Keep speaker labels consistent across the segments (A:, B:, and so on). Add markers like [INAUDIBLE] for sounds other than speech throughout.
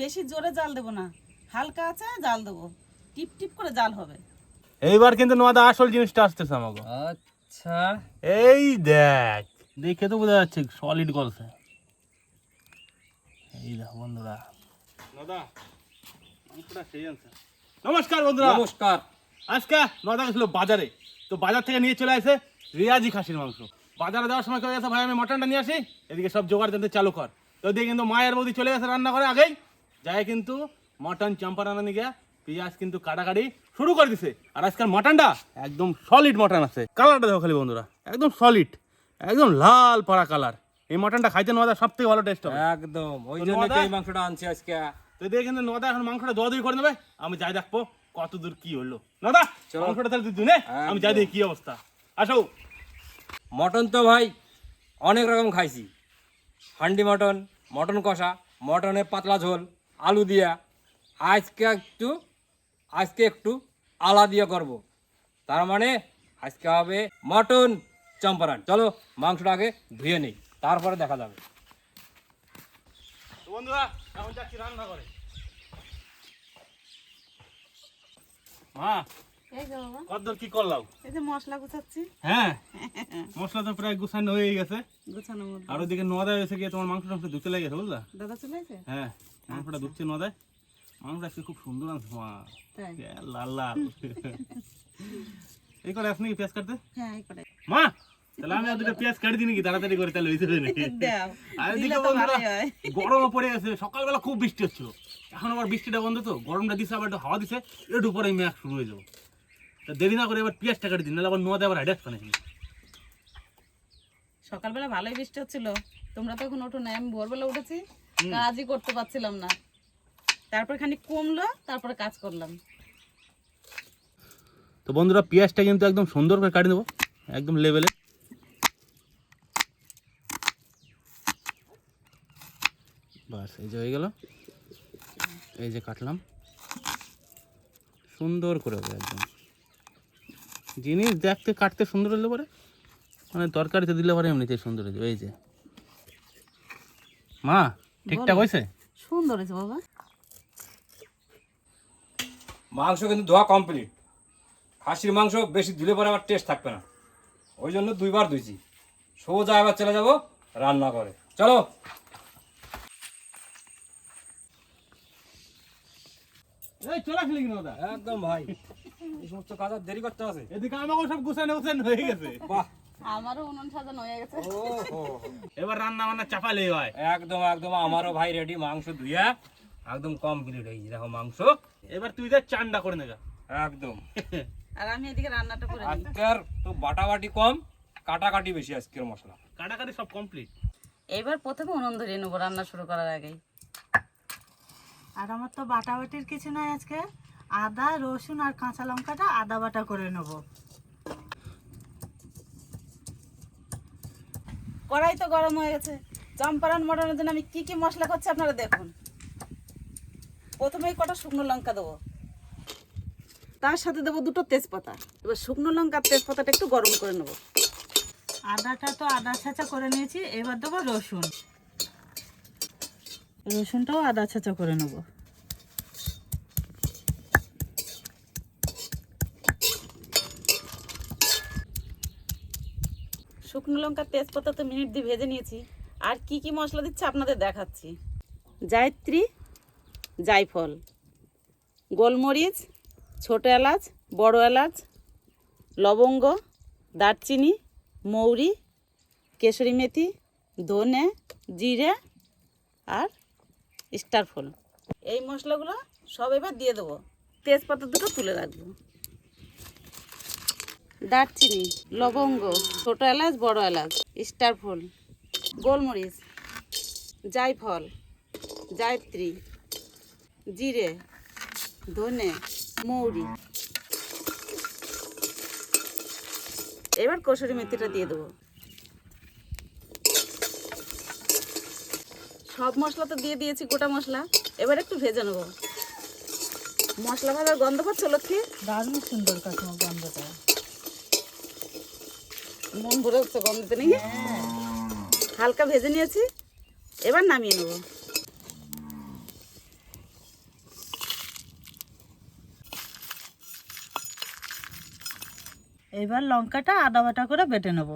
A: বেশি জোরে জাল দেবো না। হালকা আছে জাল দেবো। টিপ টিপ করে জাল হবে।
B: এইবার কিন্তু নদা আসল জিনিসটা আসতেছে আমাকে
C: আচ্ছা।
B: এই দেখ। দেখে তো বোঝা যাচ্ছে সলিড গলছে এই দেখো বন্ধুরা। নদা নমস্কার বন্ধুরা।
C: নমস্কার।
B: আজকে নদা গেছিল বাজারে। তো বাজার থেকে নিয়ে চলে আসে রিয়াজি খাসির মাংস। বাজারে যাওয়ার সময় কেউ গেছে ভাই আমি মটনটা নিয়ে আসি। এদিকে সব জোগাড় জানতে চালু কর। তো ওদিকে কিন্তু মায়ের বৌদি চলে গেছে রান্না করে আগেই। যায় কিন্তু মটন চাম্পা রান্না নিয়ে গিয়া পেঁয়াজ কিন্তু কাটাকাটি শুরু করে দিছে। আর আজকাল মটনটা একদম সলিড মটন আছে। কালারটা দেখো খালি বন্ধুরা একদম সলিড একদম লাল পাড়া কালার এই মটনটা খাইতে নদা সব থেকে ভালো টেস্ট হবে।
C: একদম ওই জন্য? এই মাংসটা আনছি আজকে।
B: তো দেখে কিন্তু নদা এখন মাংসটা দোয়া করে নেবে। আমি যাই দেখব কত দূর কি হলো। নদা মাংসটা তাহলে তুই দুনে আমি যাই দেখি কি অবস্থা। আসো।
C: মটন তো ভাই অনেক রকম খাইছি। হান্ডি মটন মটন কষা মটনের পাতলা ঝোল আলু দিয়া। আজকে একটু আজকে একটু আলা দিয়ে করব। তার মানে আজকে হবে মটন চম্পারান চলো মাংসটা আগে ধুয়ে নেই তারপরে দেখা যাবে।
B: বন্ধুরা এখন যাচ্ছি রান্না করে। মা
A: এই যে বাবা।
B: কতদূর কি করলাম?
A: এই যে মশলা গুছাচ্ছি।
B: হ্যাঁ? [LAUGHS] মশলা তো প্রায় গুছানো হয়ে গেছে। আর ওদিকে নদায় এসে গিয়ে তোমার মাংস টাংস ধুতে লেগেছে বুঝলা?
A: দাদা চলে আসে
B: হ্যাঁ। মাংসটা ধুচ্ছে নদায় মাংসটা আজকে খুব সুন্দর মা লাল লাল। এই করে আসনি পেঁয়াজ কাটতে?
A: হ্যাঁ
B: মা তাহলে আমি দুটো পেঁয়াজ কাটি দিই নাকি? তাড়াতাড়ি করে তাহলে হয়েছে আর এদিকে বন্ধুরা গরমও পড়ে গেছে সকালবেলা খুব বৃষ্টি হচ্ছিল। এখন আবার বৃষ্টিটা বন্ধ তো গরমটা দিছে আবার একটু হাওয়া দিছে একটু পরে শুরু হয়ে যাব। তা দেরি না করে এবার পেঁয়াজটা কাটি দিন নাহলে আবার নোয়াতে আবার পানি
A: সকালবেলা ভালোই বৃষ্টি হচ্ছিল। তোমরা তো এখন ওঠো না আমি ভোরবেলা উঠেছি। কাজই করতে পারছিলাম না। তারপর খানিক কমলো তারপরে কাজ করলাম।
B: তো বন্ধুরা পেঁয়াজটা কিন্তু একদম সুন্দর করে কাটি দেবো একদম লেভেলে বাস এই যে হয়ে গেল। এই যে কাটলাম। সুন্দর করে হবে একদম। জিনিস দেখতে কাটতে সুন্দর হলে পরে মানে তরকারিতে দিলে পরে এমনিতে সুন্দর হয়ে যাবে এই যে। মা ঠিকঠাক হয়েছে?
A: সুন্দর হয়েছে বাবা।
C: মাংস কিন্তু ধোয়া কমপ্লিট খাসির মাংস বেশি ধুলে পরে আবার টেস্ট থাকবে না। ওই জন্য দুইবার ধুইছি। সোজা এবার চলে যাব রান্না করে চলো।
B: এই চলে আসলি কিনা ওটা
C: একদম ভাই। এই সমস্ত কাজ আর দেরি করতে আছে
B: এদিকে আমাকেও সব গুছানো গুছানো হয়ে গেছে।
C: বাহ।
A: আমারও উনুন সাজানো হয়ে গেছে।
C: ও হো
B: এবার রান্না বান্না চাপালে হয়।
C: একদম একদম আমারও ভাই রেডি মাংস ধুইয়া একদম কমপ্লিট হয়ে দেখো মাংস।
B: এবার তুই যা চান্ডা করে নেগা
C: একদম।
A: আর আমি এদিকে রান্নাটা করে
C: আজকের তো বাটাবাটি কম কাটাকাটি বেশি আজকের মশলা।
B: কাটাকাটি সব কমপ্লিট
A: এবার প্রথমে উনুন ধরিয়ে নেব রান্না শুরু করার আগেই।
D: আর আমার তো বাটাবাটির কিছু নাই আজকে। আদা রসুন আর কাঁচা লঙ্কাটা আদা বাটা করে নেব।
A: কড়াই তো গরম হয়ে গেছে। চম্পারন মটনের জন্য আমি কি কি মশলা করছি আপনারা দেখুন। প্রথমেই কটা শুকনো লঙ্কা দেবো। তার সাথে দেবো দুটো তেজপাতা। এবার শুকনো লঙ্কা তেজপাতাটা একটু গরম করে নেব।
D: আদাটা তো আদা ছেঁচা করে নিয়েছি, এবার দেবো রসুন। রসুনটাও আদা ছেঁচা করে নেব।
A: শুকনো লঙ্কা তেজপাতা তো মিনিট দিয়ে ভেজে নিয়েছি। আর কি কি মশলা দিচ্ছে আপনাদের দেখাচ্ছি। জায়ত্রী জায়ফল গোলমরিচ ছোটো এলাচ বড় এলাচ লবঙ্গ দারচিনি মৌরি কেশরি মেথি ধনে জিরে আর স্টার ফল। এই মশলাগুলো সব এবার দিয়ে দেবো। তেজপাতা দুটো তুলে রাখব। দারচিনি, লবঙ্গ, ছোট এলাচ, বড় এলাচ, স্টার ফুল, গোলমরিচ, জায়ফল, জায়ত্রী, জিরে, ধনে, মৌরি। এবার কসুরি মেথিটা দিয়ে দেবো। সব মশলা তো দিয়ে দিয়েছি, গোটা মশলা। এবার একটু ভেজে নেব। মশলা ভাজার গন্ধ পাচ্ছ, লক্ষ্মী?
D: দারুণ সুন্দর কাকিমা গন্ধটা।
A: মন ভরে উঠছে গন্ধতে নেই। হালকা ভেজে নিয়েছি, এবার নামিয়ে নেব।
D: এবার লঙ্কাটা আদা বাটা করে বেটে নেব।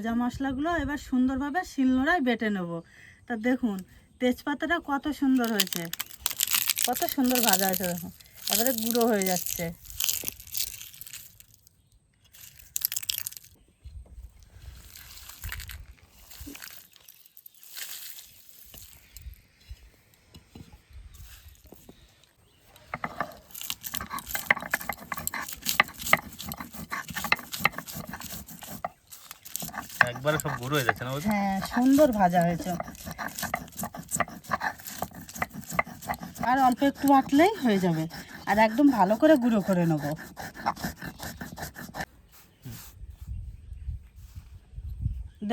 D: ভাজা মশলাগুলো এবার সুন্দরভাবে শিলনোড়ায় বেটে নেব। তা দেখুন, তেজপাতাটা কত সুন্দর হয়েছে। কত সুন্দর ভাজা হয়েছে, দেখুন। এবারে গুঁড়ো হয়ে যাচ্ছে।
B: একবারে সব গুঁড়ো হয়ে যাচ্ছে না
D: হ্যাঁ সুন্দর ভাজা হয়েছে। আর অল্প একটু আটলেই হয়ে যাবে। আর একদম ভালো করে গুঁড়ো করে নেব।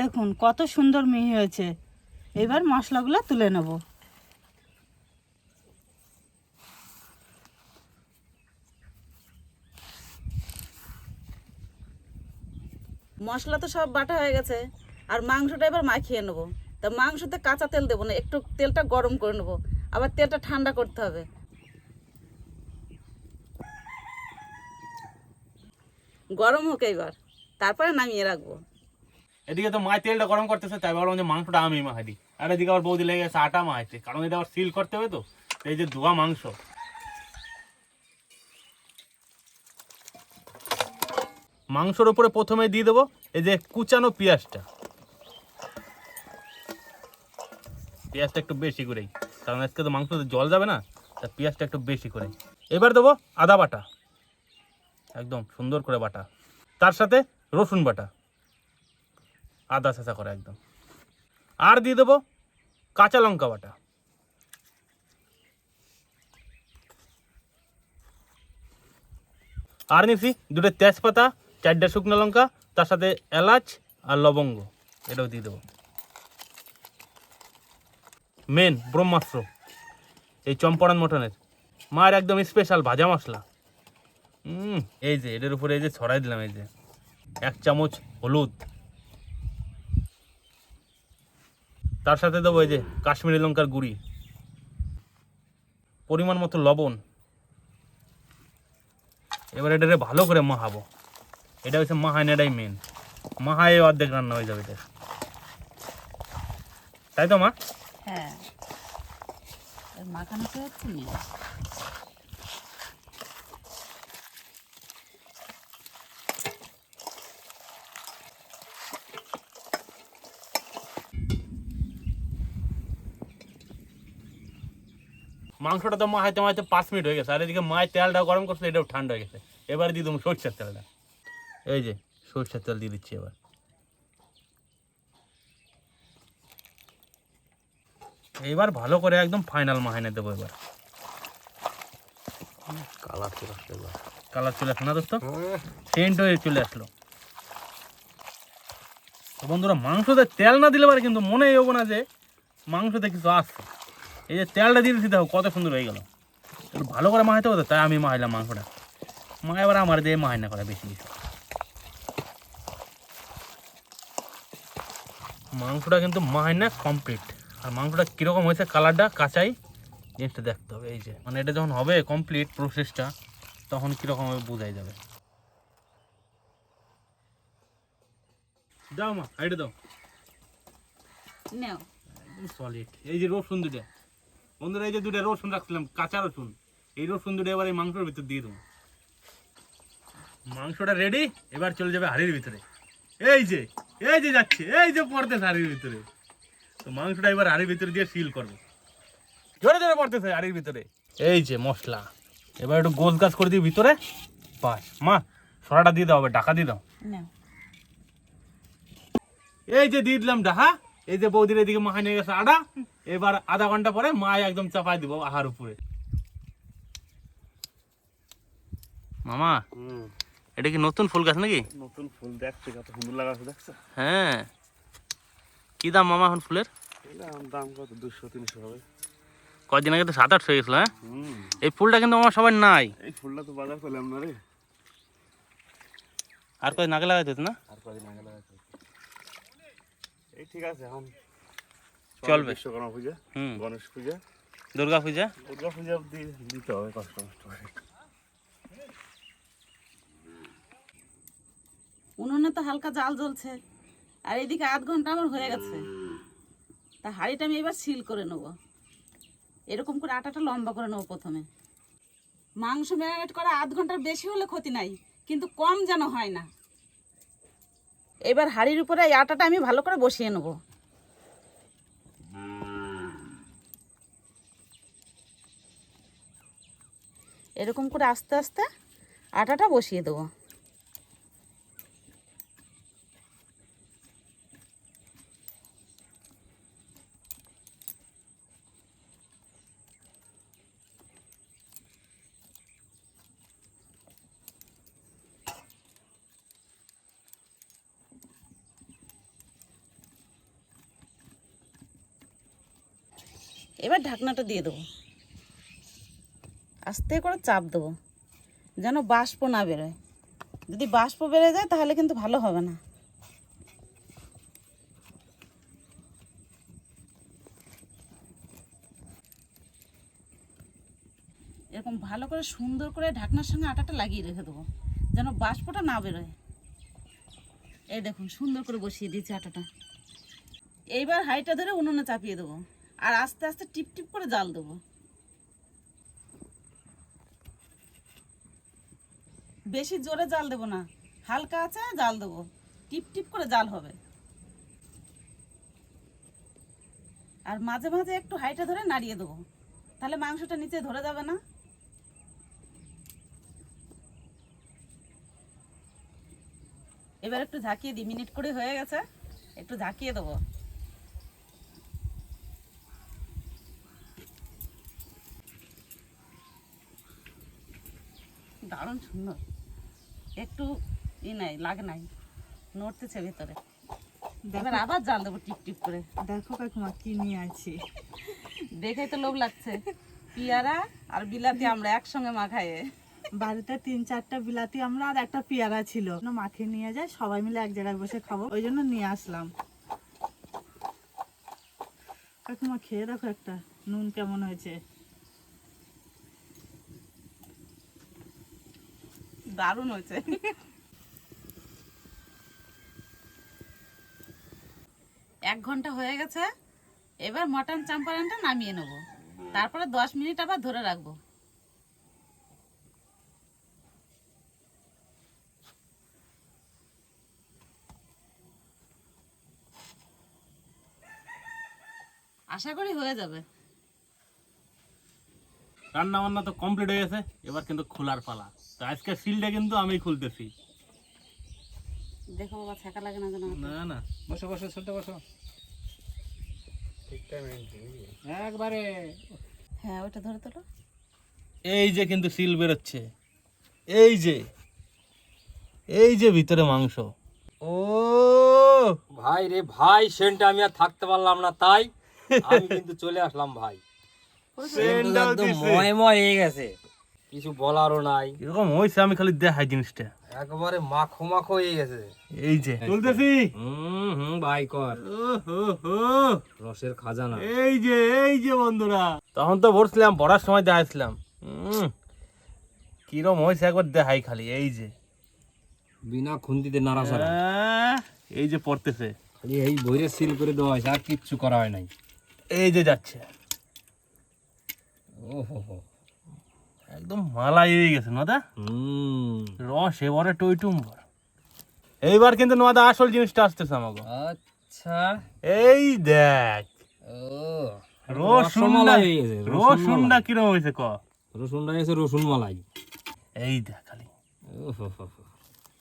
D: দেখুন, কত সুন্দর মিহি হয়েছে। এবার মশলাগুলো তুলে নেব।
A: মশলা তো সব বাটা হয়ে গেছে। আর মাংসটা এবার মাখিয়ে নেব। তা মাংসতে কাঁচা তেল দেবো না, একটু তেলটা গরম করে নেব। আবার তেলটা ঠান্ডা করতে হবে। গরম হোক এবার তারপরে নামিয়ে রাখব।
B: এদিকে তো মায়ের তেলটা গরম করতেছে, তাই ভাবলাম যে মাংসটা আমি মাখাই। দিই আর এদিকে আবার বৌদি লেগে গেছে আটা মাখাইছে কারণ এটা আবার সিল করতে হবে তো, এই যে ধোয়া মাংস। মাংসর উপরে প্রথমে দিয়ে দেবো এই যে কুচানো পেঁয়াজটা। পেঁয়াজটা একটু বেশি করেই। কারণ আজকে তো মাংসতে জল যাবে না, তা পেঁয়াজটা একটু বেশি করে এবার দেবো আদা বাটা। একদম সুন্দর করে বাটা। তার সাথে রসুন বাটা। আদা চেঁচা করে একদম। আর দিয়ে দেবো কাঁচা লঙ্কা বাটা। আর নিছি দুটো তেজপাতা, চারটে শুকনো লঙ্কা তার সাথে এলাচ আর লবঙ্গ, এটাও দিয়ে দেবো। মেন ব্রহ্মাস্ত্র, এই চম্পরান মটনের। মার একদম স্পেশাল ভাজা মশলা। এই যে, এটার উপরে এই যে ছড়াই দিলাম, এই যে। এক চামচ হলুদ। তার সাথে দেবো এই যে কাশ্মীরি লঙ্কার গুঁড়ি। পরিমাণ মতো লবণ। এবার এটারে ভালো করে মাখাবো। এটা হচ্ছে মাহানেটাই মেন মাহায় অর্ধেক রান্না হয়ে যাবে এটা। তাই তো মা?
A: হ্যাঁ। হচ্ছে
B: মাংসটা তো মাহাইতে মাহাইতে পাঁচ মিনিট হয়ে গেছে আর এদিকে মায়ের তেলটা গরম করছে এটাও ঠান্ডা হয়ে গেছে। এবার দিয়ে দেবো সরষের তেলটা। এই যে সরষের তেল দিয়ে দিচ্ছি এবার। এবার ভালো করে একদম ফাইনাল মাহাইনে দেবো এবার।
C: কালার চলে আসলো
B: কালার চলে আসলো না দোস্ত? সেন্ট হয়ে চলে আসলো। তো বন্ধুরা মাংসতে তেল না দিলে পারে কিন্তু মনে হব না যে মাংসতে কিছু আসছে। এই যে তেলটা দিয়ে দিতে দেখো কত সুন্দর হয়ে গেল। ভালো করে মাহাইতে হতো তাই আমি মাহাইলাম মাংসটা। মা এবার আমার দিয়ে মাহাই না করে বেশি কিছু। মাংসটা কিন্তু মাহাইনা কমপ্লিট আর মাংসটা কীরকম হয়েছে কালারটা কাঁচাই জিনিসটা দেখতে হবে। এই যে মানে এটা যখন হবে কমপ্লিট প্রসেসটা তখন কীরকম হবে বোঝাই যাবে। দাও মা হাইটে দাও।
A: নেও।
B: সলিড এই যে রসুন দুটো বন্ধুরা এই যে দুটো রসুন রাখছিলাম কাঁচা রসুন। এই রসুন দুটো এবার এই মাংসের ভিতর দিয়ে দেবো। মাংসটা রেডি এবার চলে যাবে হাড়ির ভিতরে। এই যে এই যে যাচ্ছে এই যে পড়তেছে হাড়ির ভিতরে। তো মাংসটা এবার হাড়ির ভিতরে দিয়ে সিল করব। জোরে জোরে পড়তেছে হাড়ির ভিতরে। এই যে মশলা এবার একটু গোছ গাছ করে দিই ভিতরে। বাস মা সরাটা দিয়ে দাও ডাকা দিয়ে দাও। এই যে দিয়ে দিলাম ডাহা এই যে বৌদির এদিকে মাখা নিয়ে গেছে আডা এবার আধা ঘণ্টা পরে মা একদম চাপাই দিব আহার উপরে। মামা এটা কি নতুন ফুল গাছ নাকি?
E: নতুন ফুল দেখছি কত সুন্দর লাগাচ্ছে দেখছ?
B: হ্যাঁ। কি দাম মামা এখন ফুলের?
E: দাম কত? দুশো তিনশো হবে।
B: কদিন আগে তো সাত আটশো গেছিল হ্যাঁ? এই ফুলটা কিন্তু আমার সবার নাই।
E: এই ফুলটা তো বাজার পেলাম না রে।
B: আর কদিন আগে লাগাইতে হতো না?
E: আর কদিন আগে লাগাতে হতো। এই ঠিক আছে এখন
B: চলবে।
E: বিশ্বকর্মা পূজা
B: হুম।
E: গণেশ পূজা।
B: দুর্গা পূজা?
E: দুর্গা পূজা দিতে হবে কষ্ট কষ্ট করে।
A: উনুনে তো হালকা জাল জ্বলছে। আর এদিকে আধ ঘণ্টা আমার হয়ে গেছে। তা হাঁড়িটা আমি এবার সিল করে নেব। এরকম করে আটাটা লম্বা করে নেব প্রথমে। মাংস ম্যারিনেট করা আধ ঘণ্টার বেশি হলে ক্ষতি নাই, কিন্তু কম যেন হয় না। এবার হাঁড়ির উপরে এই আটাটা আমি ভালো করে বসিয়ে নেব। এরকম করে আস্তে আস্তে আটাটা বসিয়ে দেবো। এবার ঢাকনাটা দিয়ে দেবো। আস্তে করে চাপ দেবো, যেন বাষ্প না বেরোয়। যদি বাষ্প বেড়ে যায়, তাহলে কিন্তু ভালো হবে না। এরকম ভালো করে সুন্দর করে ঢাকনার সঙ্গে আটাটা লাগিয়ে রেখে দেবো, যেন বাষ্পটা না বেরোয়। এই দেখুন, সুন্দর করে বসিয়ে দিয়েছি আটাটা। এইবার হাইটা ধরে উনুনে চাপিয়ে দেবো। আর আস্তে আস্তে টিপ টিপ করে জাল দেবো। বেশি জোরে জাল দেবো না, হালকা আছে, জাল দেবো। টিপ টিপ করে জাল হবে। আর মাঝে মাঝে একটু হাইটা ধরে নাড়িয়ে দেবো, তাহলে মাংসটা নিচে ধরে যাবে না। এবার একটু ঝাঁকিয়ে দিই, মিনিট করে হয়ে গেছে, একটু ঝাঁকিয়ে দেবো। দারুণ সুন্দর। একটু ই নাই লাগে নাই নড়তেছে ভেতরে। এবার আবার জাল দেবো টিপ টিপ করে।
D: দেখো কাকিমা কি নিয়ে আছি।
A: দেখেই তো লোভ লাগছে। পিয়ারা আর বিলাতি আমরা একসঙ্গে মাখায়ে।
D: বাড়িতে তিন চারটা বিলাতি আমরা আর একটা পেয়ারা ছিল। না মাখিয়ে নিয়ে যায় সবাই মিলে এক জায়গায় বসে খাব। ওই জন্য নিয়ে আসলাম। কাকিমা খেয়ে দেখো একটা নুন কেমন হয়েছে।
A: দারুণ হয়েছে। এক ঘণ্টা হয়ে গেছে, এবার মটন চাম্পারানটা নামিয়ে নেব। তারপরে দশ মিনিট আবার ধরে রাখব। আশা করি হয়ে যাবে।
B: রান্না বান্না তো কমপ্লিট হয়ে গেছে এবার কিন্তু খোলার পালা। তো আজকে সিলটা কিন্তু আমি খুলতেছি।
A: দেখো বাবা ছাকা লাগে না
B: না না।
C: বসো বসো ছোট বসো। একবারে।
A: হ্যাঁ ওটা ধরে তোলো।
B: এই যে কিন্তু সিল বেরোচ্ছে। এই যে। এই যে ভিতরে মাংস। ও।
C: ভাই রে ভাই সেন্টে আমি আর থাকতে পারলাম না তাই আমি কিন্তু চলে আসলাম ভাই। সেন্টটা একদম ময় ময় হয়ে গেছে। কিছু বলারও নাই।
B: এরকম হয়েছে আমি খালি দেখাই জিনিসটা।
C: একবারে মাখো মাখো হয়ে গেছে।
B: এই যে। চলতেছি
C: হুম হুম ভাই কর।
B: ও হো হো
C: রসের খাজানা।
B: এই যে এই যে বন্ধুরা। তখন তো বসছিলাম পড়ার সময় দেখাইছিলাম। কিরম হয়েছে একবার দেখাই খালি। এই যে।
C: বিনা খুন্তিতে নাড়াচাড়া।
B: এই যে পড়তেছে।
C: খালি এই বইরে সিল করে দেওয়া হয়েছে আর কিচ্ছু করা হয় নাই।
B: এই যে যাচ্ছে। একদম মালাই হয়ে গেছে নদা?
C: হুম।
B: রস এবারে টইটুম্বর এইবার কিন্তু নদা আসল জিনিসটা আসতেছে আমাকে
C: আচ্ছা।
B: এই দেখ।
C: ও
B: রসুনটা
C: হয়ে গেছে
B: রসুনটা কিরম হয়েছে ক?
C: রসুনটা গেছে রসুন মালাই
B: এই দেখ খালি।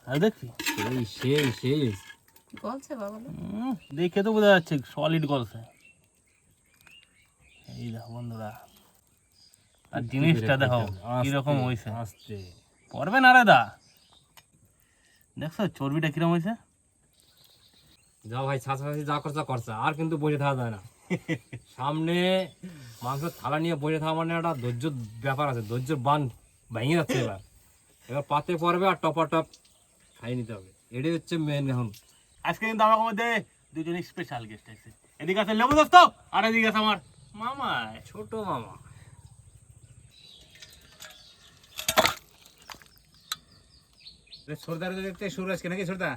B: আর
C: সেই সেই
A: বাবা
B: দেখে তো বোঝা যাচ্ছে সলিড গলছে। এই দেখো বন্ধুরা। আর জিনিসটা দেখো কীরকম হয়েছে পড়বে না রে দা। দেখছ চর্বিটা কিরম হয়েছে
C: যাও ভাই যা করছা করছা আর কিন্তু বসে থাকা যায় না। সামনে মাংস থালা নিয়ে বসে থাকা মানে একটা ধৈর্যর ব্যাপার আছে ধৈর্যের বান ভেঙে যাচ্ছে এবার। এবার পাতে পড়বে আর টপা টপ খাই নিতে হবে। এটাই হচ্ছে মেন এখন।
B: আজকে কিন্তু আমার মধ্যে দুজন স্পেশাল গেস্ট আছে। এদিকে আছে লেবু দোস্ত আর এদিকে আছে আমার মামা
C: ছোট মামা।
F: সর্দার দেখতে শুরু আজকে নাকি সর্দা?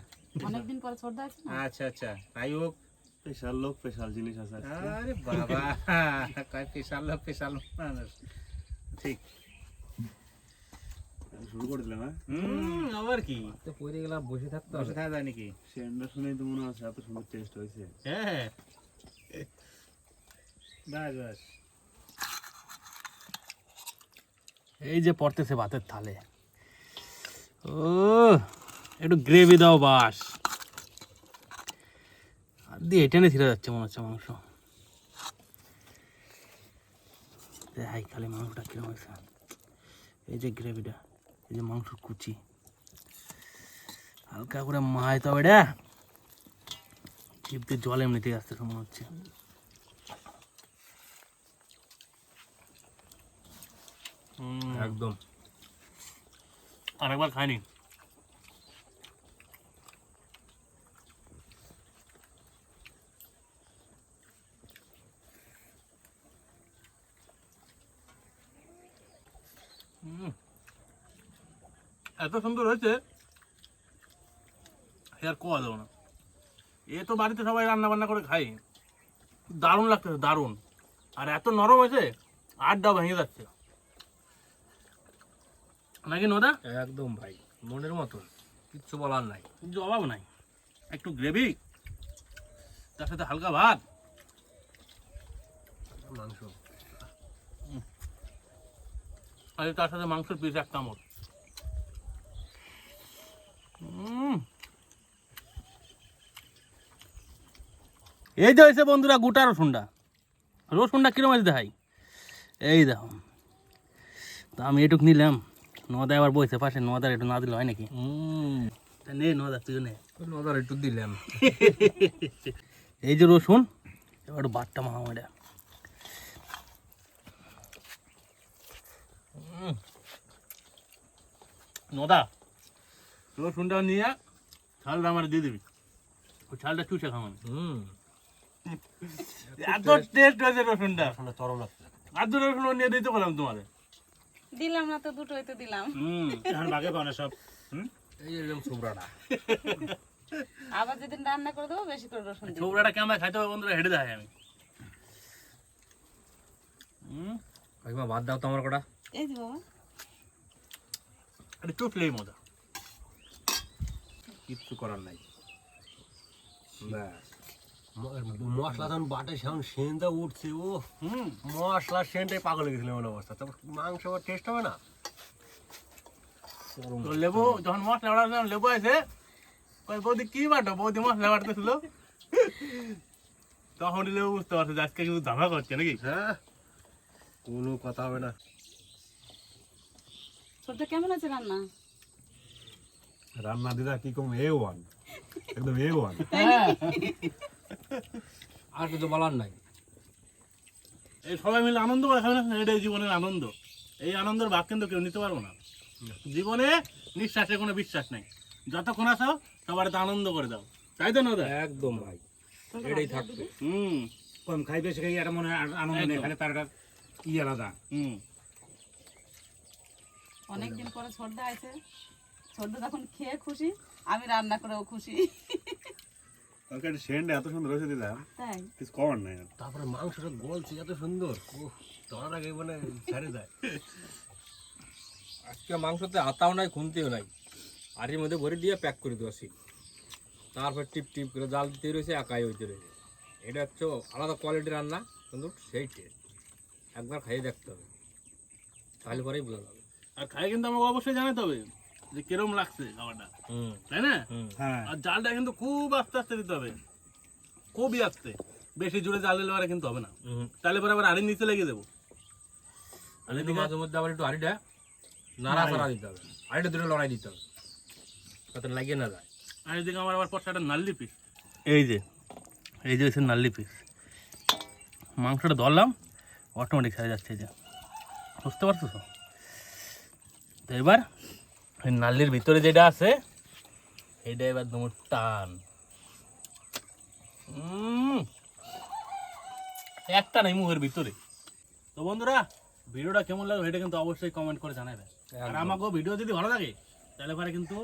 A: অনেকদিন পরে শ্রদ্ধা আছে
F: আচ্ছা আচ্ছা। তাই হোক।
E: স্পেশাল লোক স্পেশাল জিনিস আছে
F: আরে বাবা। [LAUGHS] কয় পেশাল লোক পেশাল মানুষ। ঠিক।
E: শুরু করে দিলাম হ্যাঁ?
F: হুম আবার কি?
C: তো পড়ে গেলাম? বসে থাকতে
F: বসে থাকা যায় নাকি?
E: সেন্ডা শুনেই তো মনে হচ্ছে এত সুন্দর টেস্ট হয়েছে।
F: হ্যাঁ। বাস বাস।
B: এই যে পড়তেছে ভাতের থালে। ও একটু গ্রেভি দাও বাস। আর দিয়ে টেনে ছিঁড়ে যাচ্ছে মনে হচ্ছে মাংস। হাই খালি মাংসটা কিরম হয়েছে? এই যে গ্রেভিটা এই যে মাংস কুচি। হালকা করে মায় তো এটা জিভ দিয়ে জল এমনিতে আসতে মনে হচ্ছে।
C: একদম।
B: আরেকবার খাইনি হুম। এত সুন্দর হয়েছে আর কোয়া দেবো না। এ তো বাড়িতে সবাই রান্না বান্না করে খাই দারুণ লাগতেছে, দারুণ। আর এত নরম হয়েছে আড্ডা ভেঙে যাচ্ছে। নাকি নদা?
C: একদম ভাই মনের মতন। কিচ্ছু বলার নাই।
B: জবাব নাই। একটু গ্রেভি তার সাথে হালকা ভাত।
C: মাংস।
B: আর তার সাথে মাংসের পিস এক কামড়। এই যে হয়েছে বন্ধুরা গোটা রসুনটা। রসুনটা কিরম আছে দেখাই? এই দেখো। তা আমি এটুক নিলাম। নদা আবার বইছে পাশে নদার একটু না দিলে হয় নাকি? নে নদা তুই নে।
C: নজর একটু দিলাম। [LAUGHS]
B: এই যে রসুন এবার বাটটা মাহামাটা নদা রসুনটা নিয়ে ছালটা আমার দিয়ে দিবি। ওই ছালটা চুষে খাওয়ান
C: হুম।
B: এত টেস্ট হয়েছে রসুনটা।
C: চরম লাগছে।
B: আদু রসুন নিয়ে দিতে পারলাম তোমাদের।
A: দিলাম না তো দুটোই তো দিলাম।
B: হুম
F: এখন বাগে পাও না সব হুম?
C: এই যে এরকম সুবরাটা
A: আবার যেদিন রান্না করে দেবো বেশি করে রসুন দিই
B: ছৌড়াটা কেমন খাইতে হবে বন্ধুরা হেঁটে দেখাই আমি। হুম?
C: কাকিমা বাদ দাও তো আমার কটা।
A: এই যে বাবা।
B: এটা চুটলেই মজা
C: কিচ্ছু করার নাই। মশলা যখন বাটে সেনটা উঠছে ও
B: হুম
C: মশলা সেন্টাই পাগল হয়ে গেছিল এমন অবস্থা। তারপর মাংস আবার টেস্ট হবে না?
B: তো লেবু যখন মশলা লেবু আছে বৌদি কি বাটো? বৌদি মশলা বাড়তেছিল তখন লেবু বুঝতে পারছে আজকে কিন্তু ধামা করছে নাকি?
C: হ্যাঁ কোনো কথা হবে না।
A: ছোটটা কেমন আছে রান্না?
E: রান্না দিদা কি কম এ ওয়ান একদম এ ওয়ান।
C: আর কিছু বলার নাই।
B: এই সবাই মিলে আনন্দ করে খাবে না? এটাই জীবনের আনন্দ। এই আনন্দের ভাগ কিন্তু কেউ নিতে পারব না। জীবনে নিঃশ্বাসে কোনো বিশ্বাস নেই। যতক্ষণ আসো সবার আনন্দ করে দাও। তাই তো নদা
C: একদম ভাই এটাই থাকবে।
B: হুম।
F: কম খাই বেশি খাই এটা মনে হয় আনন্দ নেই। খালি তার ই আলাদা।
B: হুম।
A: অনেকদিন পরে ছোটদা আছে ছোটদা তখন খেয়ে খুশি আমি রান্না করেও খুশি।
E: তরকারি সেন্ড এত সুন্দর হয়েছে দিদা। কিছু করার নাই
C: তারপরে মাংসটা গলছে এত সুন্দর। ধরার আগে মানে ছেড়ে যায়। আজকে মাংসতে আতাও নাই খুনতেও নাই। আর মধ্যে ভরে দিয়ে প্যাক করে দেওয়া শিখ তারপর টিপ টিপ করে জাল দিতে রয়েছে একাই হইতে রয়েছে এটা হচ্ছে আলাদা কোয়ালিটির রান্না কিন্তু সেই টেস্ট একবার খাইয়ে দেখতে হবে। তাহলে পরেই বোঝা যাবে।
B: আর খাই কিন্তু আমাকে অবশ্যই জানাতে হবে। যে কিরম লাগছে খাবারটা। তাই না?
F: হ্যাঁ।
B: আর জালটা কিন্তু খুব আস্তে আস্তে দিতে হবে। খুবই আস্তে। বেশি জোরে জাল দিলে পরে কিন্তু হবে না। তাহলে পরে আবার আড়ি নিচে লেগে দেবো
C: আর মাঝে মধ্যে আবার একটু হাড়িটা নাড়া চাড়া দিতে হবে। হাড়িটা দুটো লড়াই দিতে হবে। যাতে লাগিয়ে না যায়।
B: আর এদিকে আমার আবার পরশাটা নাল্লি পিস এই যে এই যে হচ্ছে নাল্লি পিস মাংসটা ধরলাম অটোমেটিক সারে যাচ্ছে যে। বুঝতে পারছ তো এবার ওই নাল্লির ভিতরে যেটা আছে এটা এবার তোমার টান। একটা নেই মুখের ভিতরে। তো বন্ধুরা ভিডিওটা কেমন লাগবে এটা কিন্তু অবশ্যই কমেন্ট করে জানাবে। আর আমাকেও ভিডিও যদি ভালো লাগে তাহলে পরে কিন্তু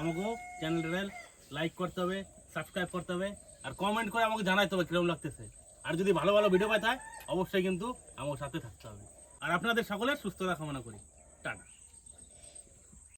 B: আমাকেও চ্যানেলটা লাইক করতে হবে সাবস্ক্রাইব করতে হবে আর কমেন্ট করে আমাকে জানাইতে হবে কীরকম লাগতেছে। আর যদি ভালো ভালো ভিডিও পাই অবশ্যই কিন্তু আমার সাথে থাকতে হবে। আর আপনাদের সকলের সুস্থতা কামনা করি। টাটা।